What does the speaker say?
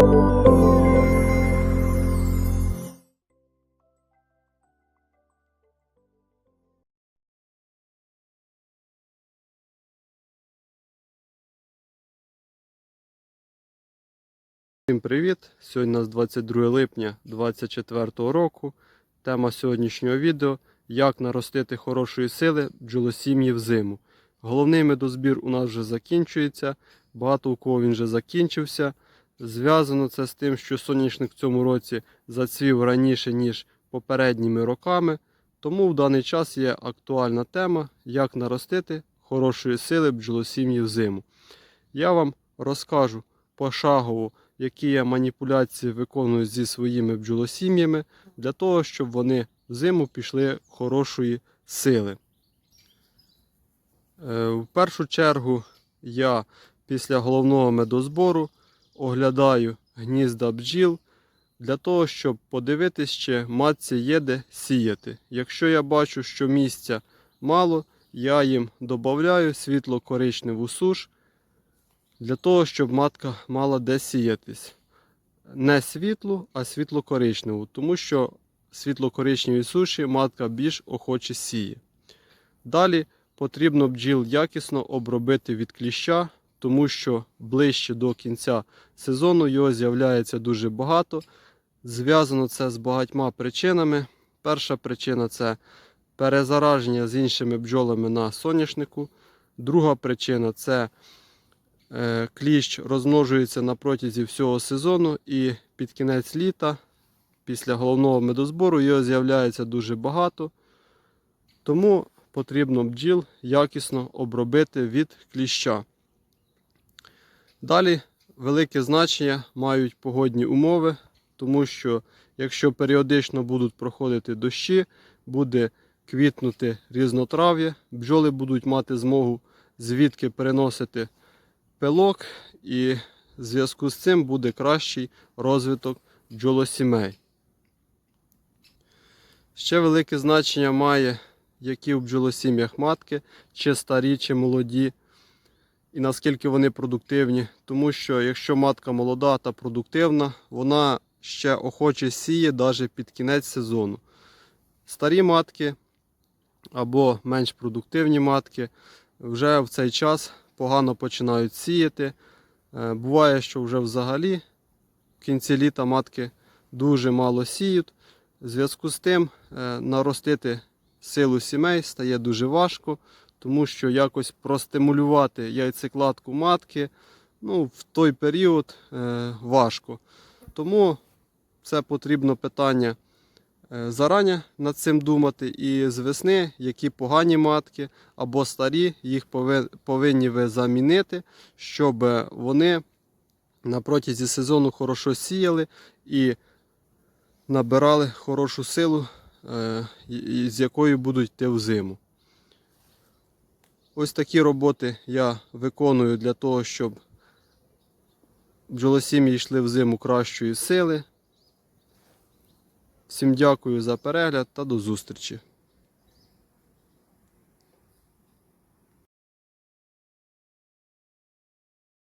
Всім привіт! Сьогодні у нас 22 липня 2024 року. Тема сьогоднішнього відео як наростити хорошої сили бджолосім'ї взиму. Головний медозбір у нас вже закінчується, багато у кого він вже закінчився. Зв'язано це з тим, що соняшник в цьому році зацвів раніше, ніж попередніми роками. Тому в даний час є актуальна тема, як наростити хорошої сили бджолосім'ї взиму. Я вам розкажу пошагово, які я маніпуляції виконую зі своїми бджолосім'ями для того, щоб вони взиму пішли хорошої сили. Е, В першу чергу я після головного медозбору оглядаю гнізда бджіл для того, щоб подивитись, чи матці є де сіяти. Якщо я бачу, що місця мало, я їм додаю світло-коричневу суш для того, щоб матка мала де сіятись. Не світлу, а світло-коричневу, тому що світло-коричневій суші матка більш охоче сіє. Далі потрібно бджіл якісно обробити від кліща, тому що ближче до кінця сезону його з'являється дуже багато. Зв'язано це з багатьма причинами. Перша причина це перезараження з іншими бджолами на соняшнику. Друга причина це Е, кліщ розмножується на протязі всього сезону і під кінець літа, після головного медозбору, його з'являється дуже багато. Тому потрібно бджіл якісно обробити від кліща. Далі велике значення мають погодні умови, тому що якщо періодично будуть проходити дощі, буде квітнути різнотрав'я, бджоли будуть мати змогу звідки переносити пилок, і в зв'язку з цим буде кращий розвиток бджолосімей. Ще велике значення має, які в бджолосім'ях матки, чи старі, чи молоді, і наскільки вони продуктивні. Тому що якщо матка молода та продуктивна, вона ще охоче сіє навіть під кінець сезону. Старі матки або менш продуктивні матки вже в цей час погано починають сіяти. Е, Буває, що вже взагалі в кінці літа матки дуже мало сіють. В зв'язку з тим е, наростити силу сімей стає дуже важко, тому що якось простимулювати яйцекладку матки ну, в той період е, важко. Тому це потрібно питання е, зарані над цим думати. І з весни, які погані матки або старі, їх пови- повинні ви замінити, щоб вони на протязі сезону хорошо сіяли і набирали хорошу силу, е, з якою будуть йти в зиму. Ось такі роботи я виконую для того, щоб бджолосім'ї йшли в зиму кращої сили. Всім дякую за перегляд та до зустрічі.